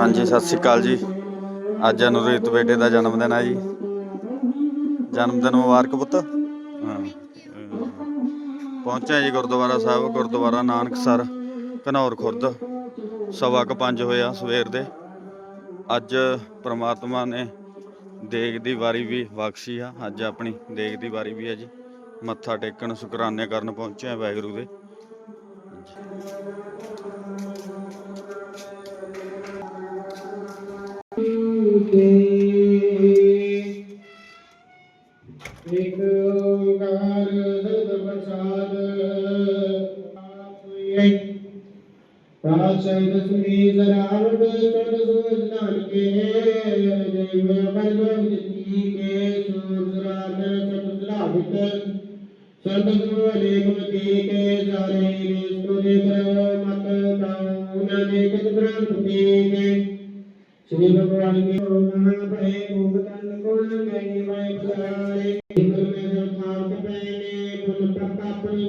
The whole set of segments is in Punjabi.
ਹਾਂਜੀ ਸਤਿ ਸ਼੍ਰੀ ਅਕਾਲ ਜੀ। ਅੱਜ ਅਨੁਰੀਤ ਬੇਟੇ ਦਾ ਜਨਮ ਦਿਨ ਹੈ ਜੀ। ਜਨਮ ਦਿਨ ਮੁਬਾਰਕ ਪੁੱਤ। ਪਹੁੰਚਿਆ ਜੀ ਗੁਰਦੁਆਰਾ ਸਾਹਿਬ ਗੁਰਦੁਆਰਾ ਨਾਨਕਸਰ ਘਨੌਰ ਖੁਰਦ। ਸਵਾ ਕੁ ਪੰਜ ਹੋਇਆ ਸਵੇਰ ਦੇ। ਅੱਜ ਪ੍ਰਮਾਤਮਾ ਨੇ ਦੇਗ ਦੀ ਵਾਰੀ ਵੀ ਬਖਸ਼ੀ ਆ। ਅੱਜ ਆਪਣੀ ਦੇਗ ਦੀ ਵਾਰੀ ਵੀ ਹੈ ਜੀ। ਮੱਥਾ ਟੇਕਣ ਸ਼ੁਕਰਾਨੇ ਕਰਨ ਪਹੁੰਚਿਆ ਵਾਹਿਗੁਰੂ ਦੇ। ਕਾਚੈਨ ਸੁਨੀ ਜ਼ਰਾਵਟ ਕੰਡ ਸੂਜ ਨਾਨਕੇ ਜੈ ਮੈਂ ਪਰਮ ਜਿਤੀ ਕੇ ਸੂਰਜਰਾ ਕਰ ਸਤਿਰਾ ਵਿਤ ਸਰਬ ਸੁਵਲੇ ਗੁਣਤੀ ਕੇ ਸਾਰੇ ਨਿਸੁਨੇ ਕਰ ਮਤ ਕਾਉਨ ਅਨੇਕ ਬ੍ਰਹਮ ਤੇ ਕੇ ਸ੍ਰੀ ਭਗਵਾਨ ਕੇ ਮਹਾ ਭੈ ਮੁਕਤਨ ਕੋਣ ਗਈ ਮੈਂ ਪਧਾਰੇ ਗੁਰ ਮੇ ਸਰਕਾਰ ਪੈ ਨੇ ਪੁਨ ਪ੍ਰਤਾਪ ਨੇ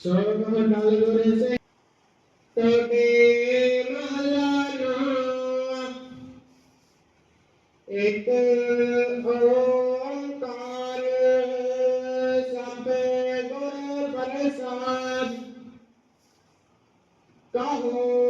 ਸੋਮ ਨਾਲ ਗੁਰੇ ਸੇ ਤਕੇ ਮਹਲਾ ਨਾ ਓੰਕਾਰ ਸਭੇ ਗੁਰ ਪ੍ਰਸਾਦ ਕਹੋ